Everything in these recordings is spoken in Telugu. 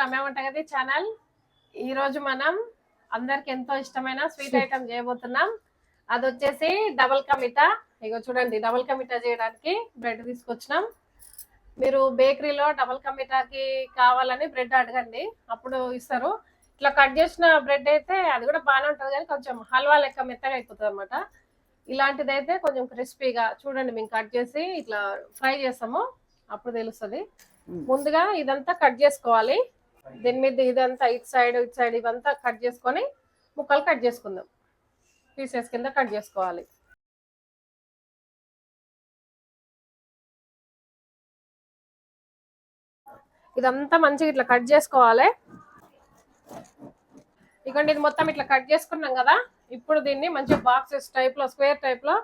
రమ్య వంటగది ఛానల్? ఈ రోజు మనం అందరికి ఎంతో ఇష్టమైన స్వీట్ ఐటమ్ చేయబోతున్నాం. అది వచ్చేసి డబల్ కమిటా. ఇగో చూడండి డబల్ కమిటా చేయడానికి బ్రెడ్ తీసుకొచ్చినాం. మీరు బేకరీలో డబల్ కమిటాకి కావాలని బ్రెడ్ అడగండి. అప్పుడు ఇస్తారు. ఇట్లా కట్ చేసిన బ్రెడ్ అయితే అది కూడా బాగానే ఉంటుంది కానీ కొంచెం హల్వా లెక్క మెత్తగా అయిపోతుంది అనమాట ఇలాంటిది అయితే కొంచెం క్రిస్పీగా చూడండి మేము కట్ చేసి ఇట్లా ఫ్రై చేస్తాము. అప్పుడు తెలుస్తుంది. ముందుగా ఇదంతా కట్ చేసుకోవాలి. దీని మీద ఇదంతా ఇటు సైడ్ ఇటు సైడ్ ఇవంతా కట్ చేసుకొని ముక్కలు కట్ చేసుకుందాం. పీసెస్ కింద కట్ చేసుకోవాలి. ఇదంతా మంచిగా ఇట్లా కట్ చేసుకోవాలి. ఇకండి ఇది మొత్తం ఇట్లా కట్ చేసుకున్నాం కదా. ఇప్పుడు దీన్ని మంచిగా బాక్సెస్ టైప్లో స్క్వేర్ టైప్లో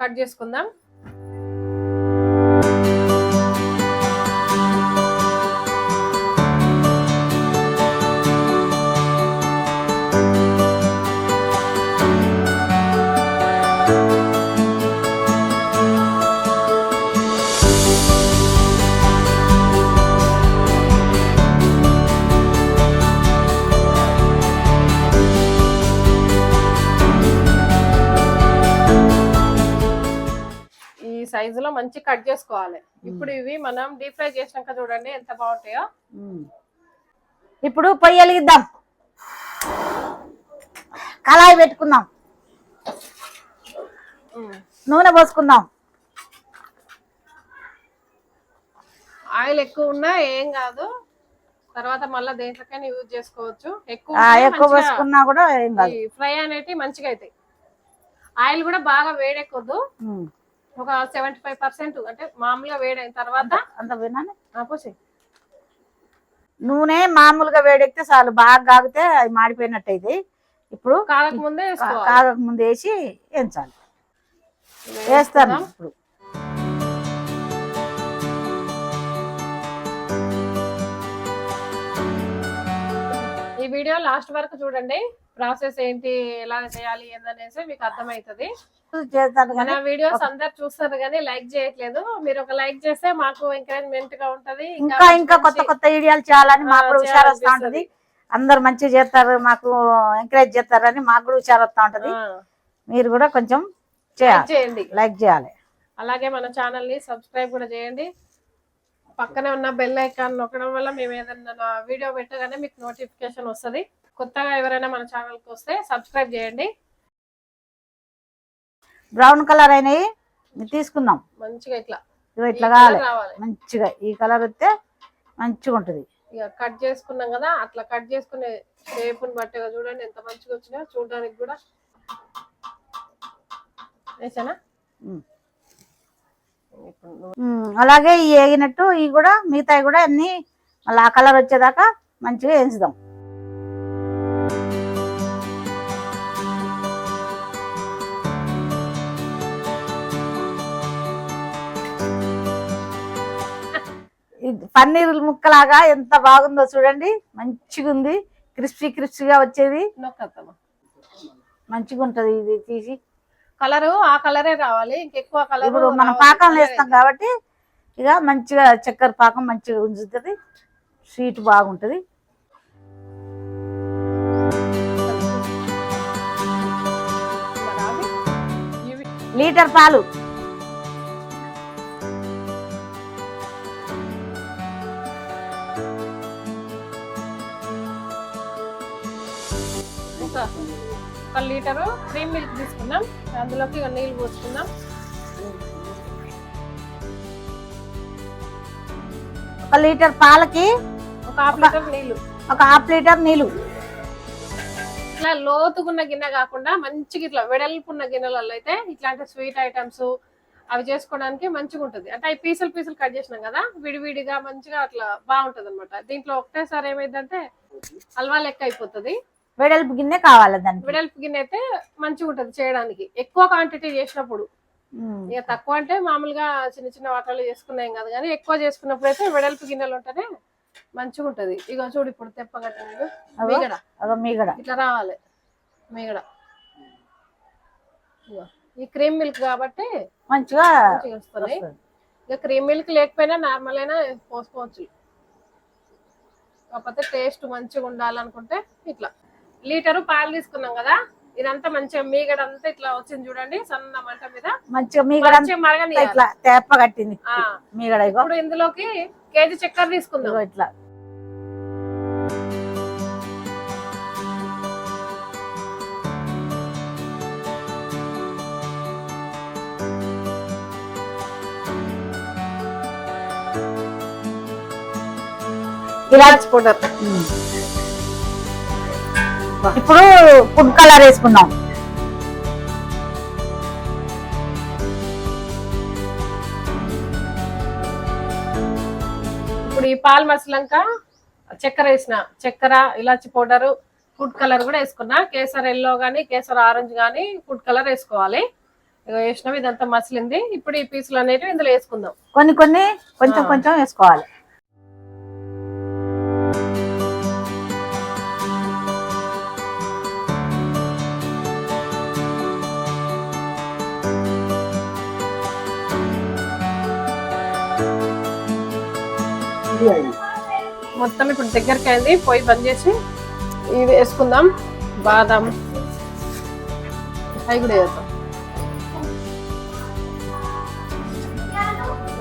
కట్ చేసుకుందాం. ఈ సైజులో మంచి కట్ చేసుకోవాలి. ఇప్పుడు ఇవి మనం డీప్ ఫ్రై చేసినాక చూడండి ఎంత బాగుంటాయో. ఉమ్. ఇప్పుడు పొయ్యి వెలిగిద్దాం. కళాయి పెట్టుకుందాం. నూనె పోసుకుందాం. ఆయిల్ ఎక్కువ ఉన్నా ఏం కాదు. తర్వాత మళ్ళీ దేంట్లోకైనా యూజ్ చేసుకోవచ్చు. ఎక్కువ పోసుకున్నా కూడా ఫ్రై అనేటి మంచిగా అవుతాయి ఆయిల్ కూడా బాగా వేడెక్కద్దు. ఒక సెవెంటీ ఫైవ్ పర్సెంట్ అంటే మామూలుగా వేడైన తర్వాత అంత విన్నాను పోసి నూనె మామూలుగా వేడెక్కితే చాలు బాగా కాగితే అది మాడిపోయినట్టు అయితే ఇప్పుడు కాగక ముందే కా- వేసుకోవాలి. కాగక ముందు వేసి వేయించాలి. వేస్తాను ఇప్పుడు. ఈ వీడియో లాస్ట్ వరకు చూడండి. ప్రాసెస్ ఏంటి ఎలా చేయాలి ఏందనేసి మీకు అర్థమవుతుంది. చేస్తాను కానీ వీడియోస్ అందరు చూస్తారు కానీ లైక్ చేయట్లేదు. మీరు ఒక లైక్ చేస్తే మాకు ఎంకరేజ్మెంట్గా ఉంటది. ఇంకా ఇంకా కొత్త కొత్త ఐడియాలు చేయాలని మాకు కూడా హుషారు వస్తా. ఉంటది అందరు మంచిగా చేస్తారు మాకు ఎంకరేజ్ చేస్తారని మాకు కూడా హుషారు వస్తా ఉంటది మీరు కూడా కొంచెం చేయండి. లైక్ చేయాలి. అలాగే మన ఛానల్ని సబ్స్క్రైబ్ కూడా చేయండి. పక్కనే ఉన్న బెల్ ఐకాన్ నొక్కడం వల్ల మేము ఏదైనా వీడియో పెట్టగానే మీకు నోటిఫికేషన్ వస్తది. కొత్తగా ఎవరైనా మన ఛానల్కి వస్తే సబ్స్క్రైబ్ చేయండి. బ్రౌన్ కలర్ అయినవి తీసుకుందాం. మంచిగా ఇట్లా. ఇట్లా కావాలి. మంచిగా ఈ కలర్ వస్తే మంచిగా ఉంటది. ఇక కట్ చేసుకున్నాం కదా అట్లా కట్ చేసుకునే షేప్ బట్టి చూడండి ఎంత మంచిగా వచ్చినా చూడడానికి కూడా. వేసానా? అలాగే ఈ వేగినట్టు ఇవి కూడా మిగతాయి కూడా అన్ని మళ్ళీ ఆ కలర్ వచ్చేదాకా మంచిగా వేయించుదాం. పన్నీర్ ముక్కలాగా ఎంత బాగుందో చూడండి. మంచిగా ఉంది క్రిస్పీ క్రిస్పీగా వచ్చేది. మంచిగా ఉంటది ఇది తీసి. కలరు ఆ కలరే రావాలి. ఇంకెక్కువ కలర్ ఇప్పుడు మనం పాకం వేస్తాం కాబట్టి ఇక మంచిగా చక్కెర పాకం మంచిగా ఉంచుతుంది. స్వీట్ బాగుంటది. లీటర్ పాలు. ఒక లీటరు క్రీమ్ మిల్క్ తీసుకుందాం. అందులోకి నీళ్ళు పోసుకుందాం. ఒక లీటర్ పాలకి ఒక హాఫ్ లీటర్ నీళ్ళు. ఒక హాఫ్ లీటర్ నీళ్ళు. ఇట్లా లోతుకున్న గిన్నె కాకుండా మంచిగా ఇట్లా వెడల్పున్న గిన్నెలలో అయితే ఇట్లాంటి స్వీట్ ఐటమ్స్ అవి చేసుకోవడానికి మంచిగా ఉంటుంది. అంటే అవి పీసులు పీసులు కట్ చేసినాం కదా విడివిడిగా మంచిగా అట్లా బాగుంటది అనమాట దీంట్లో ఒకటేసారి ఏమైందంటే హల్వా లెక్క అయిపోతుంది. వెడల్పు గిన్నె కావాలి దానికి? వెడల్పు గిన్నె అయితే మంచిగా ఉంటది చేయడానికి. ఎక్కువ క్వాంటిటీ చేసినప్పుడు. ఇక తక్కువ అంటే మామూలుగా చిన్న చిన్న వాటర్లు చేసుకున్నాం కదా కానీ ఎక్కువ చేసుకున్నప్పుడు అయితే వెడల్పు గిన్నెలు ఉంటేనే మంచిగా ఉంటది. ఇక చూడు ఇప్పుడు. మీగడ. మీగడ. ఇట్లా రావాలి. మీగడ. ఈ క్రీమ్ మిల్క్ కాబట్టి మంచిగా వస్తది. ఇక క్రీమ్ మిల్క్ లేకపోయినా నార్మల్ అయినా పోసుకోవచ్చు. కాకపోతే టేస్ట్ మంచిగా ఉండాలనుకుంటే ఇట్లా. లీటరు పాలు తీసుకున్నాం కదా? ఇదంతా మంచిగా మీగడంతా ఇట్లా వచ్చింది చూడండి సన్న మంట మీద. మంచిగా మీగడ ఇట్లా తేప్ప కట్టింది. మీగడ ఇగో. ఇప్పుడు ఇందులోకి కేజీ చక్కెర తీసుకుందాం. ఇగో ఇట్లా. ఇలాచి పౌడర్. ఇప్పుడు ఫుడ్ కలర్ వేసుకుందాం. ఇప్పుడు ఈ పాలు మసలంక చక్కెర వేసిన చక్కెర ఇలాచి పౌడర్ ఫుడ్ కలర్ కూడా వేసుకున్నా. కేసర్ ఎల్లో గానీ కేసర్ ఆరెంజ్ గానీ ఫుడ్ కలర్ వేసుకోవాలి. ఇక వేసినవి ఇదంతా మసిలింది. ఇప్పుడు ఈ పీసులు అనేవి ఇందులో వేసుకుందాం. కొన్ని కొన్ని కొంచెం. కొంచెం వేసుకోవాలి. మొత్తం ఇప్పుడు దగ్గరికి అయింది పొయ్యి బంద్ చేసి ఇవి వేసుకుందాం. బాదం. అవి కూడా వేద్దాం.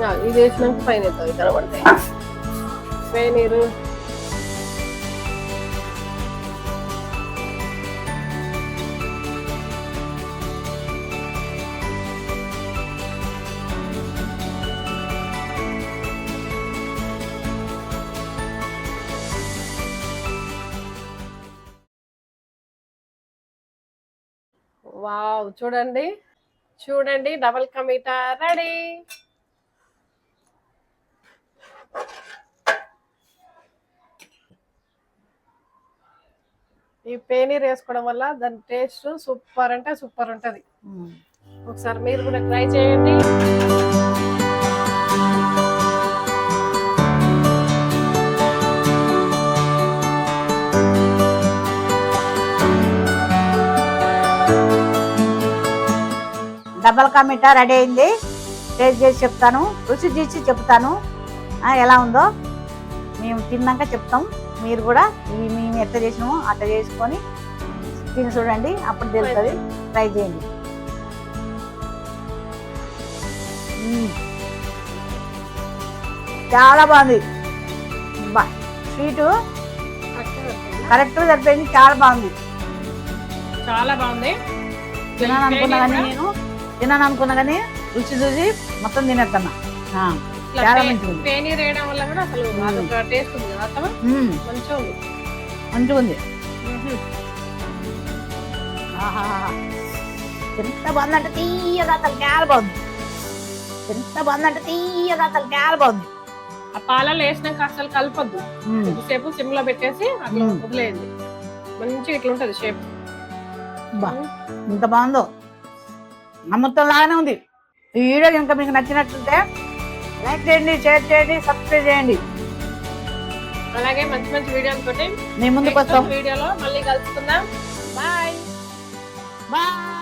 ఆ, ఇది వేసినాక పైన ఇక్కడ పడతాయి పేనీరు వావ్ చూడండి. చూడండి డబల్ కమీటా రెడీ. ఈ పేనీర్ వేసుకోవడం వల్ల దాని టేస్ట్ సూపర్ అంటే సూపర్ ఉంటది. ఒకసారి మీరు కూడా ట్రై చేయండి. డబల్ కా మిఠా రెడీ అయింది. టేస్ట్ చేసి చెప్తాను రుచి చూసి చెప్తాను. ఎలా ఉందో మేము తిన్నాక చెప్తాం. మీరు కూడా ఇవి మేము ఎట్ట చేసినామో అట్ట చేసుకొని తిని చూడండి అప్పుడు తెలుస్తుంది. ట్రై చేయండి. చాలా బాగుంది. స్వీటు కరెక్ట్ సరిపోయింది చాలా బాగుంది. చాలా బాగుంది. తినాను అనుకున్నా కానీ నేను. తినాను అనుకున్నా కానీ రుచి చూసి మొత్తం తినేస్తున్నా చాలా మంచిగా. పేనీర్ వేయడం వల్ల కూడా అసలు టేస్ట్ ఉంది. మంచిగా ఉంది మంచిగా. ఎంత బాగుందంటే తీయగా అసలు బాగుంది. ఎంత బాగుందంటే తీయగా అసలు నేల బాగుంది. ఆ పాలలో వేసినాక అసలు కలపద్దు. కొద్దిసేపు సిమ్లో పెట్టేసి అట్లా. వదిలేయండి. మంచిగా ఇట్లా ఉంటది షేప్ బా. ఎంత బాగుందో. అమృతం లాగానే ఉంది. ఈ వీడియో కనుక మీకు నచ్చినట్టుంటే లైక్ చేయండి షేర్ చేయండి సబ్స్క్రైబ్ చేయండి. అలాగే మంచి మంచి వీడియోలతోటి మీ ముందుకు వస్తాం. వీడియోలో మళ్ళీ కలుసుకుందాం. బాయ్. బాయ్.